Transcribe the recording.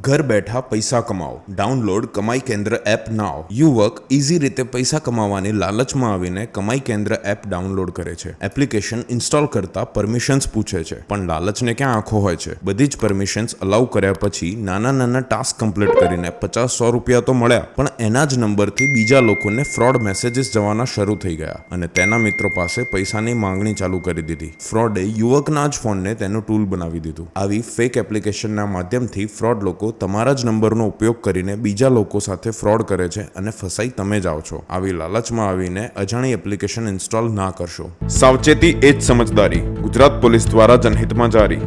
ઘર બેઠા પૈસા કમાઓ ડાઉનલોડ કમાઈ કેન્દ્ર એપ નાવ. યુવક ઇઝી રીતે પૈસા કમાવાની લાલચમાં આવીને કમાઈ કેન્દ્ર એપ ડાઉનલોડ કરે છે. એપ્લિકેશન ઇન્સ્ટોલ કરતા પરમિશન્સ પૂછે છે. પણ લાલચને ક્યાં આંખો હોય છે? બધી જ પરમિશન્સ અલાઉ કર્યા પછી નાના નાના ટાસ્ક કમ્પ્લીટ કરીને પચાસ સો રૂપિયા તો મળ્યા. પણ એના જ નંબરથી બીજા લોકોને ફ્રોડ મેસેજીસ જવાના શરૂ થઈ ગયા. અને તેના મિત્રો પાસે પૈસાની માંગણી ચાલુ કરી દીધી. ફ્રોડે યુવકના જ ફોનને તેનું ટૂલ બનાવી દીધું. આવી ફેક એપ્લિકેશનના માધ્યમથી ફ્રોડ લોકો તમારા જ નંબરનો ઉપયોગ કરીને બીજા લોકો સાથે ફ્રોડ કરે છે અને ફસાઈ તમે જાઓ છો. આવી લાલચમાં આવીને અજાણી એપ્લિકેશન ઇન્સ્ટોલ ના કરશો. સાવચેતી એ જ સમજદારી ગુજરાત પોલીસ દ્વારા જનહિતમાં જારી.